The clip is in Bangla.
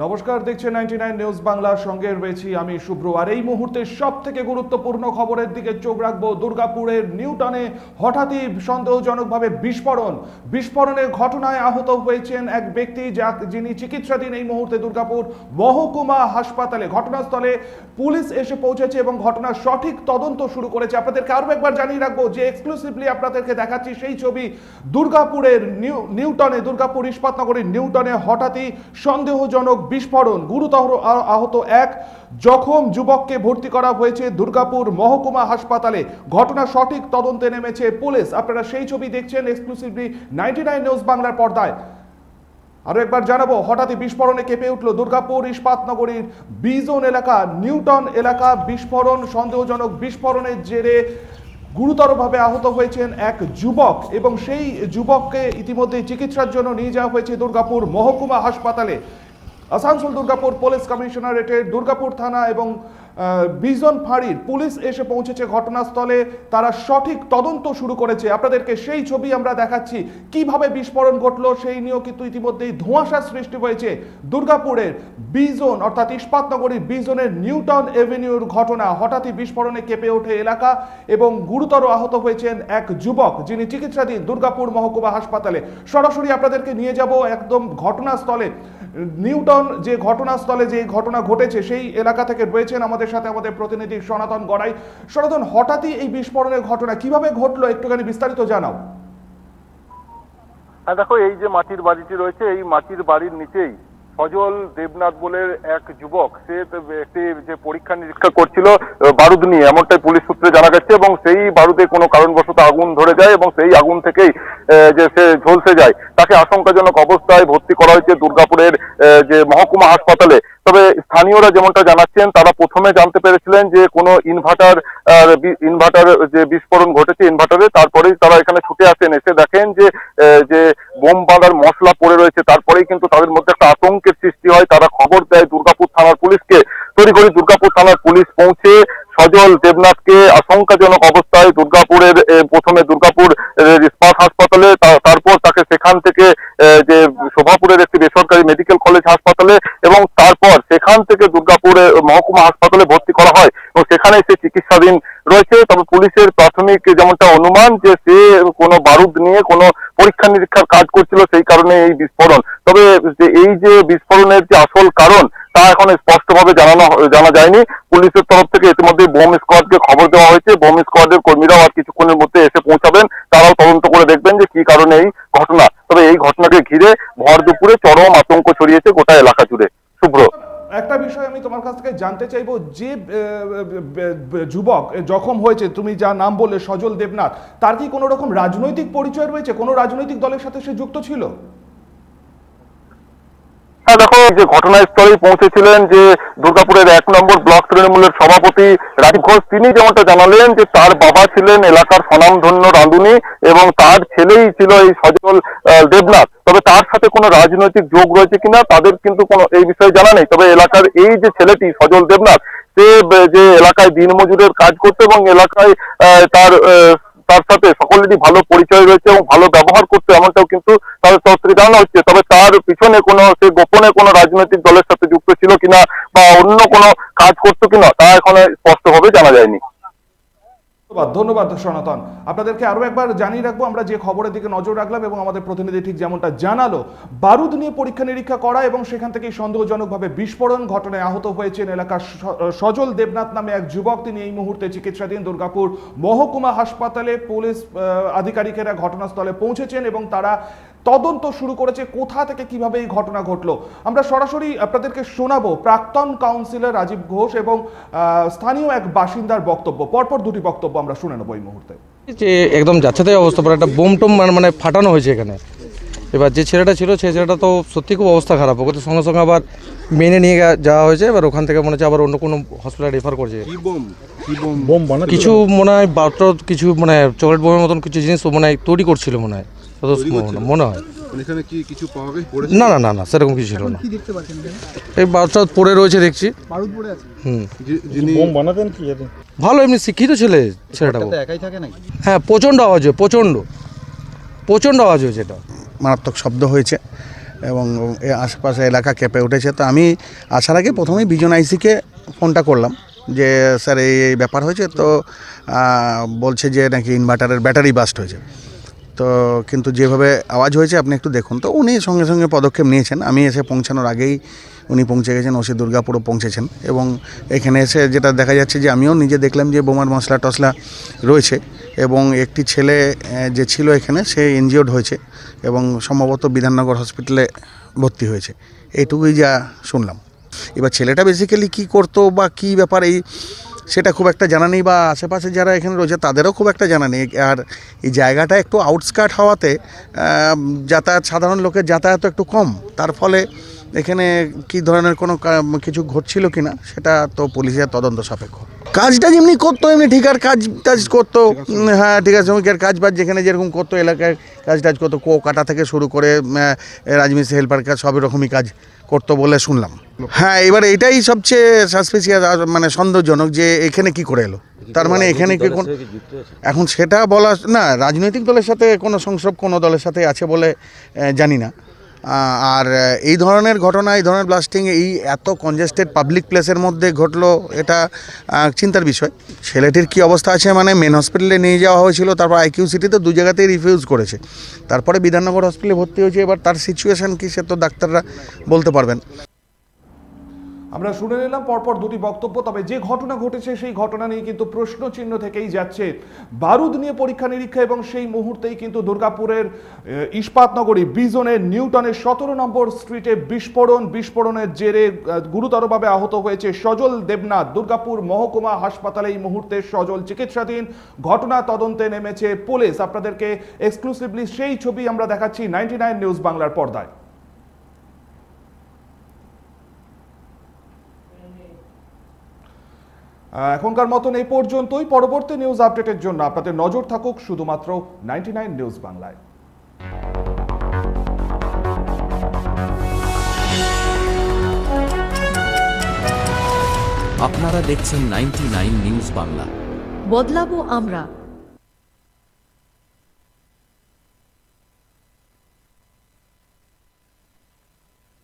নমস্কার, দেখছেন নাইনটি নাইন নিউজ বাংলার সঙ্গে রয়েছি আমি শুভ্র। আর এই মুহূর্তে সব থেকে গুরুত্বপূর্ণ খবরের দিকে চোখ রাখব দুর্গাপুরের নিউটনে হঠাৎই সন্দেহজনকভাবে বিস্ফোরণ। বিস্ফোরণের ঘটনায় আহত হয়েছেন এক ব্যক্তি যা যিনি চিকিৎসাধীন এই মুহূর্তে দুর্গাপুর মহকুমা হাসপাতালে। ঘটনাস্থলে পুলিশ এসে পৌঁছেছে এবং ঘটনার সঠিক তদন্ত শুরু করেছে। আপনাদেরকে আরও একবার জানিয়ে রাখব যে এক্সক্লুসিভলি আপনাদেরকে দেখাচ্ছি সেই ছবি দুর্গাপুরের নিউ নিউটনে দুর্গাপুর ইস্পাতনগরীর নিউটনে হঠাৎই সন্দেহজনক বিস্ফোরণ। গুরুতর আহত এক জখম যুবককে ভর্তি করা হয়েছে দুর্গাপুর মহকুমা হাসপাতালে। ঘটনা সঠিক তদন্তে নেমেছে পুলিশ। আপনারা সেই ছবি দেখছেন এক্সক্লুসিভলি নাইনটি নাইন নিউজ বাংলার পর্দায়। আরও একবার জানাব, হঠাৎই বিস্ফোরণে কেঁপে উঠল দুর্গাপুর ইস্পাত নগরীর বিজোন এলাকা, নিউটন এলাকা। বিস্ফোরণ, সন্দেহজনক বিস্ফোরণের জেরে গুরুতরভাবে আহত হয়েছেন এক যুবক এবং সেই যুবককে ইতিমধ্যে চিকিৎসার জন্য নিয়ে যাওয়া হয়েছে দুর্গাপুর মহকুমা হাসপাতালে। আসানসোল দুর্গাপুর পুলিশ কমিশনারেটের দুর্গাপুর থানা এবং বিজন ফাঁড়ির পুলিশ এসে পৌঁছেছে ঘটনাস্থলে। তারা সঠিক তদন্ত শুরু করেছে। আপনাদেরকে সেই ছবি আমরা দেখাচ্ছি। কীভাবে বিস্ফোরণ ঘটলো সেই নিয়েও কিন্তু ইতিমধ্যেই ধোঁয়াশার সৃষ্টি হয়েছে দুর্গাপুরের বিজন, অর্থাৎ ইস্পাতনগরীর বিজনের নিউটন এভিনিউর ঘটনা। হঠাৎই বিস্ফোরণে কেঁপে ওঠে এলাকা এবং গুরুতর আহত হয়েছেন এক যুবক, যিনি চিকিৎসাধীন দুর্গাপুর মহকুমা হাসপাতালে। সরাসরি আপনাদেরকে নিয়ে যাব একদম ঘটনাস্থলে। নিউটন যে ঘটনাস্থলে যে ঘটনা ঘটেছে, সেই এলাকা থেকে রয়েছেন আমাদের সাথে আমাদের প্রতিনিধি সনাতন গড়াই। সনাতন, হঠাৎই এই বিস্ফোরণের ঘটনা কীভাবে ঘটলো, একটুখানি বিস্তারিত জানাও। হ্যাঁ দেখো, এই যে মাটির বাড়িটি রয়েছে, এই মাটির বাড়ির নিচেই সজল দেবনাথ বলে এক যুবক, সে যে পরীক্ষা নিরীক্ষা করছিল বারুদ নিয়ে, এমনটাই পুলিশ সূত্রে জানা গেছে এবং সেই বারুদে কোনো কারণবশত আগুন ধরে যায় এবং সেই আগুন থেকেই যে সে ঝলসে যায়। তাকে আশঙ্কাজনক অবস্থায় ভর্তি করা হয়েছে দুর্গাপুরের যে মহকুমা হাসপাতালে। তবে স্থানীয়রা যেমনটা জানাচ্ছেন, তারা প্রথমে জানতে পেরেছিলেন যে কোনো ইনভার্টার ইনভার্টার যে বিস্ফোরণ ঘটেছে ইনভার্টারে তারপরেই তারা এখানে ছুটে আসেন, এসে দেখেন যে যে বোম বাঁধার মশলা পড়ে রয়েছে, তারপরেই কিন্তু তাদের মধ্যে একটা আতঙ্কের সৃষ্টি হয়। তারা খবর দেয় দুর্গাপুর থানার পুলিশকে। তড়িঘড়ি দুর্গাপুর থানার পুলিশ পৌঁছে সজল দেবনাথকে আশঙ্কাজনক অবস্থায় দুর্গাপুরের প্রথমে দুর্গাপুর তাকে সেখান থেকে যে শোভাপুরের একটি বেসরকারি মেডিকেল কলেজ হাসপাতালে এবং তারপর সেখান থেকে দুর্গাপুরে মহকুমা হাসপাতালে ভর্তি করা হয় এবং সেখানে সে চিকিৎসাধীন রয়েছে। তবে পুলিশের প্রাথমিক যেমনটা অনুমান যে সে কোনো বারুদ নিয়ে কোনো পরীক্ষা নিরীক্ষার কাজ করছিল সেই কারণে এই বিস্ফোরণ। তবে এই যে বিস্ফোরণের যে আসল কারণ তা এখন স্পষ্টভাবে জানানো জানা যায়নি। পুলিশের তরফ থেকে ইতিমধ্যে বোম স্কোয়াডকে খবর দেওয়া হয়েছে। বোম স্কোয়াডের কর্মীরাও আর কিছুক্ষণের মধ্যে এসে পৌঁছাবেন। তারাও তদন্ত করে দেখবেন যে কি কারণে এই ঘটনা। তবে এই ঘটনাকে ঘিরে ভর দুপুরে চরম আতঙ্ক ছড়িয়েছে গোটা এলাকা জুড়ে। শুভ্র। একটা বিষয় আমি তোমার কাছ থেকে জানতে চাইব। যে যুবক জখম হয়েছে, তুমি যা নাম বললে, সজল দেবনাথ, তার কি কোনো রকম রাজনৈতিক পরিচয় রয়েছে? কোনো রাজনৈতিক দলের সাথে সে যুক্ত ছিল? হ্যাঁ দেখো যে ঘটনাস্থলেই পৌঁছেছিলেন যে দুর্গাপুরের এক নম্বর ব্লক তৃণমূলের সভাপতি রাজীব ঘোষ, তিনি যেমনটা জানালেন যে তার বাবা ছিলেন এলাকার স্বনামধন্য রাঁধুনি এবং তার ছেলেই ছিল এই সজল দেবনাথ। তবে তার সাথে কোনো রাজনৈতিক যোগ রয়েছে কিনা, তাদের কিন্তু কোনো এই বিষয়ে জানা নেই। তবে এলাকার এই যে ছেলেটি, সজল দেবনাথ, সে যে এলাকায় দিনমজুরের কাজ করতো এবং এলাকায় তার তার সাথে সকলেরই ভালো পরিচয় রয়েছে এবং ভালো ব্যবহার করছে এমনটাও কিন্তু তাদের তরফ থেকে জানানো হচ্ছে। তবে তার পিছনে কোনো, সে গোপনে কোনো রাজনৈতিক দলের সাথে যুক্ত ছিল কিনা বা অন্য কোনো কাজ করতো কিনা তা এখন স্পষ্টভাবে জানা যায়নি। ধন্যবাদ ধন্যবাদ সনাতন। আপনাদেরকে আরও একবার জানিয়ে রাখব, আমরা যে খবরের দিকে নজর রাখলাম এবং আমাদের প্রতিনিধি ঠিক যেমনটা জানালো, বারুদ নিয়ে পরীক্ষা নিরীক্ষা করা এবং সেখান থেকে সন্দেহজনকভাবে বিস্ফোরণ ঘটনায় আহত হয়েছেন এলাকার সজল দেবনাথ নামে এক যুবক। তিনি এই মুহূর্তে চিকিৎসাধীন দুর্গাপুর মহকুমা হাসপাতালে পুলিশ আধিকারিকেরা ঘটনাস্থলে পৌঁছেছেন এবং তারা তদন্ত শুরু করেছে কোথা থেকে কীভাবে এই ঘটনা ঘটলো? আমরা সরাসরি আপনাদেরকে শোনাবো প্রাক্তন কাউন্সিলর রাজীব ঘোষ এবং স্থানীয় এক বাসিন্দার বক্তব্য। পরপর দুটি বক্তব্য আমরা শুনে নেব এই মুহূর্তে। যে একদম যাচ্ছে তাই অবস্থা পরে একটা বোম টোম মানে মানে ফাটানো হয়েছে এখানে। এবার যে ছেলেটা ছিল সেই ছেলেটা তো সত্যি খুব অবস্থা খারাপ। ওকে তো সঙ্গে সঙ্গে আবার মেনে নিয়ে যাওয়া হয়েছে। এবার ওখান থেকে মনে হচ্ছে আবার অন্য কোনো হসপিটালে রেফার করছে। কিছু মনে হয় বারোটা কিছু মানে চকলেট বোমের মতন কিছু জিনিস মনে হয় তৈরি করছিল মনে হয়। তত মনে হয় মানে না না না না সেরকম কিছু ছিল না। কি দেখতে পাচ্ছেন এখানে? এই পড়ে রয়েছে দেখছি। বারুদ পড়ে আছে। হুম। ভালো এমনি শিক্ষিত ছেলে ছেলেটা ও। একাই থাকে নাকি? হ্যাঁ প্রচণ্ড আওয়াজ হয় প্রচণ্ড। প্রচণ্ড আওয়াজ হয়েছে এটা মারাত্মক শব্দ হয়েছে এবং এ আশেপাশে এলাকা কেঁপে উঠেছে। তো আমি আসার আগে প্রথমেই বিজন আইসিকে ফোনটা করলাম যে স্যার এই এই ব্যাপার হয়েছে? তো বলছে যে নাকি ইনভার্টারের ব্যাটারি বাস্ট হয়েছে। তো কিন্তু যেভাবে আওয়াজ হয়েছে, আপনি একটু দেখুন। তো উনি সঙ্গে সঙ্গে পদক্ষেপ নিয়েছেন। আমি এসে পৌঁছানোর আগেই উনি পৌঁছে গেছেন, ওসি দুর্গাপুরও পৌঁছেছেন। এবং এখানে এসে যেটা দেখা যাচ্ছে যে, আমিও নিজে দেখলাম যে, বোমার মশলা টশলা রয়েছে এবং একটি ছেলে যে ছিল এখানে, সে ইনজিওর্ড হয়েছে এবং সম্ভবত বিধাননগর হসপিটালে ভর্তি হয়েছে। এইটুকুই যা শুনলাম। এবার ছেলেটা বেসিক্যালি কি করতো বা কি ব্যাপার, এই সেটা খুব একটা জানা নেই বা আশেপাশে যারা এখানে রয়েছে তাদেরও খুব একটা জানা নেই। আর এই জায়গাটা একটু আউটস্কার্ট হওয়াতে যাতায়াত সাধারণ লোকের যাতায়াত একটু কম। তার ফলে এখানে কি ধরনের কোনো কিছু ঘটছিল কি না সেটা তো পুলিশের তদন্ত সাপেক্ষ। কাজটা যেমনি করতো এমনি ঠিকার কাজ টাজ করতো। হ্যাঁ ঠিক আছে শ্রমিকের কাজ বাজ যেখানে যেরকম করতো এলাকায় কাজ টাজ করতো কো কাটা থেকে শুরু করে রাজমিস্ত্রি হেল্পার কাজ সব রকমই কাজ করতো বলে শুনলাম। হ্যাঁ এবার এটাই সবচেয়ে সাসপিসিয়াস মানে সন্দেহজনক যে এখানে কি করে এলো। তার মানে এখানে কি কোন এখন সেটা বলা না রাজনৈতিক দলের সাথে কোনো সংসব কোনো দলের সাথে আছে বলে জানি না। আর এই ধরনের ঘটনা, এই ধরনের ব্লাস্টিং এই এত কনজেস্টেড পাবলিক প্লেসের মধ্যে ঘটলো, এটা চিন্তার বিষয়। ছেলেটির কি অবস্থা আছে? মানে মেন হসপিটালে নিয়ে যাওয়া হয়েছিল, তারপর আইকিউ সিটিতে দু জায়গাতেই রিফিউজ করেছে। তারপরে বিধাননগর হসপিটালে ভর্তি হয়েছে, এবার তার সিচুয়েশান কী, সে তো ডাক্তাররা বলতে পারবেন। আমরা শুনে নিলাম, পরপর দুটি বক্তব্য, তবে যে ঘটনা ঘটেছে সেই ঘটনা নিয়ে কিন্তু প্রশ্ন চিহ্ন থেকেই যাচ্ছে। বারুদ নিয়ে পরীক্ষা নিরীক্ষা এবং সেই মুহূর্তেই কিন্তু দুর্গাপুরের ইস্পাতনগরী বিজনের নিউটনের সতেরো নম্বর স্ট্রিটে বিস্ফোরণ, বিস্ফোরণের জেরে গুরুতরভাবে আহত হয়েছে সজল দেবনাথ। দুর্গাপুর মহকুমা হাসপাতালে এই মুহূর্তে সজল চিকিৎসাধীন। ঘটনা তদন্তে নেমেছে পুলিশ। আপনাদেরকে এক্সক্লুসিভলি সেই ছবি আমরা দেখাচ্ছি নাইনটি নিউজ বাংলার পর্দায়। এখনকার মতন এই পর্যন্তই। পরবর্তী নিউজ আপডেটের জন্য আপনাদের নজর থাকুক শুধুমাত্র নাইনটি নিউজ বাংলায়। আপনারা দেখছেন নাইনটি নিউজ বাংলা। বদলাবো আমরা।